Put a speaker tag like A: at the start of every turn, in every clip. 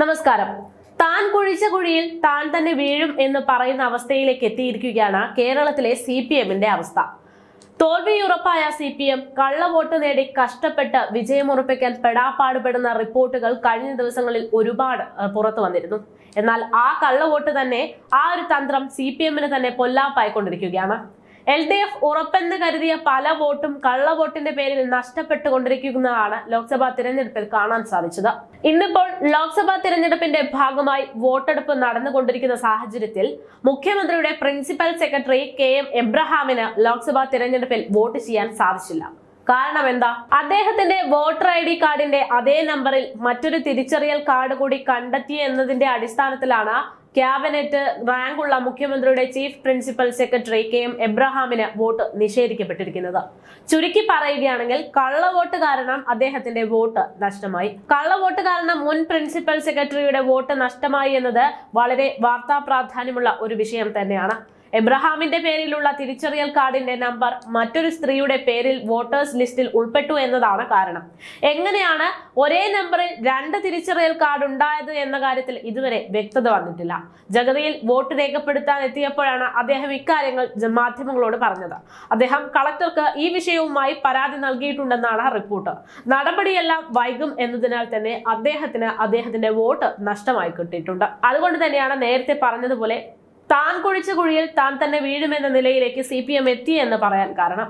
A: നമസ്കാരം. താൻ കുഴിച്ച കുഴിയിൽ താൻ തന്നെ വീഴും എന്ന് പറയുന്ന അവസ്ഥയിലേക്ക് എത്തിയിരിക്കുകയാണ് കേരളത്തിലെ സി പി എമ്മിന്റെ അവസ്ഥ. തോൽവി ഉറപ്പായ സി പി എം കള്ളവോട്ട് നേടി കഷ്ടപ്പെട്ട് വിജയമുറപ്പിക്കാൻ പെടാപ്പാടുപെടുന്ന റിപ്പോർട്ടുകൾ കഴിഞ്ഞ ദിവസങ്ങളിൽ ഒരുപാട് പുറത്തു വന്നിരുന്നു. എന്നാൽ ആ കള്ളവോട്ട് തന്നെ ആ ഒരു തന്ത്രം സി പി എമ്മിന് തന്നെ പൊല്ലാപ്പായിക്കൊണ്ടിരിക്കുകയാണ്. എൽ ഡി എഫ് ഉറപ്പെന്ന് കരുതിയ പല വോട്ടും കള്ളവോട്ടിന്റെ പേരിൽ നഷ്ടപ്പെട്ടുകൊണ്ടിരിക്കുന്നതാണ് ലോക്സഭാ തിരഞ്ഞെടുപ്പിൽ കാണാൻ സാധിച്ചത്. ഇന്നിപ്പോൾ ലോക്സഭാ തിരഞ്ഞെടുപ്പിന്റെ ഭാഗമായി വോട്ടെടുപ്പ് നടന്നുകൊണ്ടിരിക്കുന്ന സാഹചര്യത്തിൽ മുഖ്യമന്ത്രിയുടെ പ്രിൻസിപ്പൽ സെക്രട്ടറി കെ എം എബ്രഹാമിന് ലോക്സഭാ തിരഞ്ഞെടുപ്പിൽ വോട്ട് ചെയ്യാൻ സാധിച്ചില്ല. കാരണം എന്താ? അദ്ദേഹത്തിന്റെ വോട്ടർ ഐ ഡി കാർഡിന്റെ അതേ നമ്പറിൽ മറ്റൊരു തിരിച്ചറിയൽ കാർഡ് കൂടി കണ്ടെത്തി എന്നതിന്റെ അടിസ്ഥാനത്തിലാണ് ക്യാബിനറ്റ് റാങ്കുള്ള മുഖ്യമന്ത്രിയുടെ chief principal secretary K M എബ്രഹാമിന് vote നിഷേധിക്കപ്പെട്ടിരിക്കുന്നത്. ചുരുക്കി പറയുകയാണെങ്കിൽ കള്ളവോട്ട് കാരണം അദ്ദേഹത്തിന്റെ വോട്ട് നഷ്ടമായി. കള്ളവോട്ട് കാരണം മുൻ പ്രിൻസിപ്പൽ സെക്രട്ടറിയുടെ വോട്ട് നഷ്ടമായി എന്നത് വളരെ വാർത്താ പ്രാധാന്യമുള്ള ഒരു വിഷയം തന്നെയാണ്. എബ്രഹാമിന്റെ പേരിലുള്ള തിരിച്ചറിയൽ കാർഡിന്റെ നമ്പർ മറ്റൊരു സ്ത്രീയുടെ പേരിൽ വോട്ടേഴ്സ് ലിസ്റ്റിൽ ഉൾപ്പെട്ടു എന്നതാണ് കാരണം. എങ്ങനെയാണ് ഒരേ നമ്പറിൽ രണ്ട് തിരിച്ചറിയൽ കാർഡ് ഉണ്ടായത് എന്ന കാര്യത്തിൽ ഇതുവരെ വ്യക്തത വന്നിട്ടില്ല. ജഗതിയിൽ വോട്ട് രേഖപ്പെടുത്താൻ എത്തിയപ്പോഴാണ് അദ്ദേഹം ഇക്കാര്യങ്ങൾ മാധ്യമങ്ങളോട് പറഞ്ഞത്. അദ്ദേഹം കളക്ടർക്ക് ഈ വിഷയവുമായി പരാതി നൽകിയിട്ടുണ്ടെന്നാണ് റിപ്പോർട്ട്. നടപടിയെല്ലാം വൈകും എന്നതിനാൽ തന്നെ അദ്ദേഹത്തിന് അദ്ദേഹത്തിന്റെ വോട്ട് നഷ്ടമായി കിട്ടിയിട്ടുണ്ട്. അതുകൊണ്ട് തന്നെയാണ് നേരത്തെ പറഞ്ഞതുപോലെ താൻ കുഴിച്ച കുഴിയിൽ താൻ തന്നെ വീഴുമെന്ന നിലയിലേക്ക് സി പി എം എത്തി എന്ന് പറയാൻ കാരണം.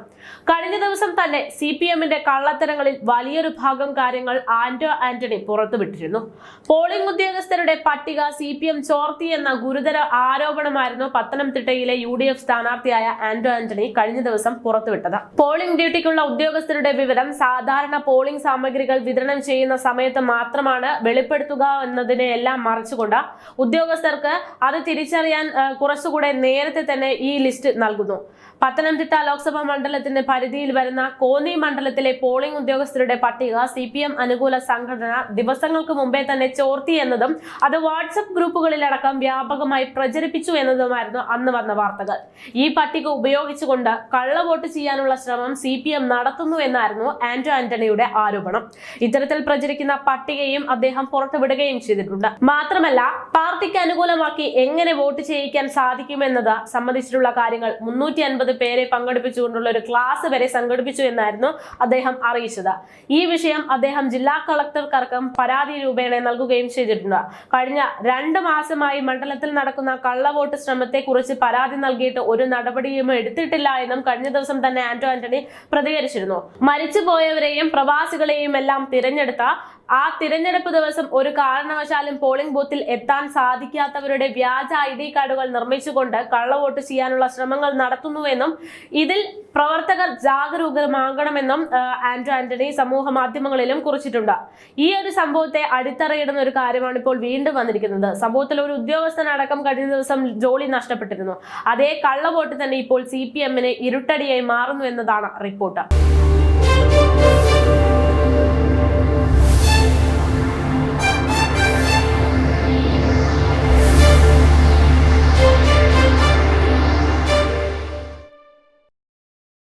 A: കഴിഞ്ഞ ദിവസം തന്നെ സി പി എമ്മിന്റെ കള്ളത്തരങ്ങളിൽ വലിയൊരു ഭാഗം കാര്യങ്ങൾ ആന്റോ ആന്റണി പുറത്തുവിട്ടിരുന്നു. പോളിംഗ് ഉദ്യോഗസ്ഥരുടെ പട്ടിക സി പി എം ചോർത്തി എന്ന ഗുരുതര ആരോപണമായിരുന്നു പത്തനംതിട്ടയിലെ യു ഡി എഫ് സ്ഥാനാർത്ഥിയായ ആന്റോ ആന്റണി കഴിഞ്ഞ ദിവസം പുറത്തുവിട്ടത്. പോളിംഗ് ഡ്യൂട്ടിക്കുള്ള ഉദ്യോഗസ്ഥരുടെ വിവരം സാധാരണ പോളിംഗ് സാമഗ്രികൾ വിതരണം ചെയ്യുന്ന സമയത്ത് മാത്രമാണ് വെളിപ്പെടുത്തുക എന്നതിനെ എല്ലാം മറച്ചുകൊണ്ട് ഉദ്യോഗസ്ഥർക്ക് അത് തിരിച്ചറിയാൻ കുറച്ചുകൂടെ നേരത്തെ തന്നെ ഈ ലിസ്റ്റ് നൽകുന്നു. പത്തനംതിട്ട ലോക്സഭാ മണ്ഡലത്തിന്റെ പരിധിയിൽ വരുന്ന കോന്നി മണ്ഡലത്തിലെ പോളിംഗ് ഉദ്യോഗസ്ഥരുടെ പട്ടിക സി പി എം അനുകൂല സംഘടന ദിവസങ്ങൾക്ക് മുമ്പേ തന്നെ ചോർത്തി എന്നതും അത് വാട്സപ്പ് ഗ്രൂപ്പുകളിലടക്കം വ്യാപകമായി പ്രചരിപ്പിച്ചു എന്നതുമായിരുന്നു അന്ന് വന്ന വാർത്തകൾ. ഈ പട്ടിക ഉപയോഗിച്ചുകൊണ്ട് കള്ളവോട്ട് ചെയ്യാനുള്ള ശ്രമം സി പി എം നടത്തുന്നു എന്നായിരുന്നു ആന്റോ ആന്റണിയുടെ ആരോപണം. ഇത്തരത്തിൽ പ്രചരിക്കുന്ന പട്ടികയും അദ്ദേഹം പുറത്തുവിടുകയും ചെയ്തിട്ടുണ്ട്. മാത്രമല്ല പാർട്ടിക്ക് അനുകൂലമാക്കി എങ്ങനെ വോട്ട് ചെയ്യിക്കാൻ സാധിക്കുമെന്നത് സംബന്ധിച്ചിട്ടുള്ള കാര്യങ്ങൾ മുന്നൂറ്റി അൻപത് പേരെ പങ്കെടുപ്പിച്ചുകൊണ്ടുള്ള ഒരു ക്ലാസ് വരെ സംഘടിപ്പിച്ചു എന്നായിരുന്നു അദ്ദേഹം അറിയിച്ചത്. ഈ വിഷയം അദ്ദേഹം ജില്ലാ കളക്ടർക്കർക്കും പരാതി രൂപേണ നൽകുകയും ചെയ്തിട്ടുണ്ട്. കഴിഞ്ഞ രണ്ട് മാസമായി മണ്ഡലത്തിൽ നടക്കുന്ന കള്ളവോട്ട് ശ്രമത്തെ കുറിച്ച് പരാതി നൽകിയിട്ട് ഒരു നടപടിയും എടുത്തിട്ടില്ല എന്നും കഴിഞ്ഞ ദിവസം തന്നെ ആന്റോ ആന്റണി പ്രതികരിച്ചിരുന്നു. മരിച്ചുപോയവരെയും പ്രവാസികളെയും എല്ലാം തിരഞ്ഞെടുത്ത ആ തിരഞ്ഞെടുപ്പ് ദിവസം ഒരു കാരണവശാലും പോളിംഗ് ബൂത്തിൽ എത്താൻ സാധിക്കാത്തവരുടെ വ്യാജ ഐ ഡി കാർഡുകൾ നിർമ്മിച്ചുകൊണ്ട് കള്ളവോട്ട് ചെയ്യാനുള്ള ശ്രമങ്ങൾ നടത്തുന്നുവെന്നും ഇതിൽ പ്രവർത്തകർ ജാഗരൂകമാകണമെന്നും ആന്റോ ആന്റണി സമൂഹ മാധ്യമങ്ങളിലും കുറിച്ചിട്ടുണ്ട്. ഈ ഒരു സംഭവത്തെ അടിത്തറയിടുന്ന ഒരു കാര്യമാണ് ഇപ്പോൾ വീണ്ടും വന്നിരിക്കുന്നത്. സംഭവത്തിൽ ഒരു ഉദ്യോഗസ്ഥനടക്കം കഴിഞ്ഞ ദിവസം ജോലി നഷ്ടപ്പെട്ടിരുന്നു. അതേ കള്ളവോട്ട് തന്നെ ഇപ്പോൾ സി പി എമ്മിന് ഇരുട്ടടിയായി മാറുന്നു എന്നതാണ് റിപ്പോർട്ട്.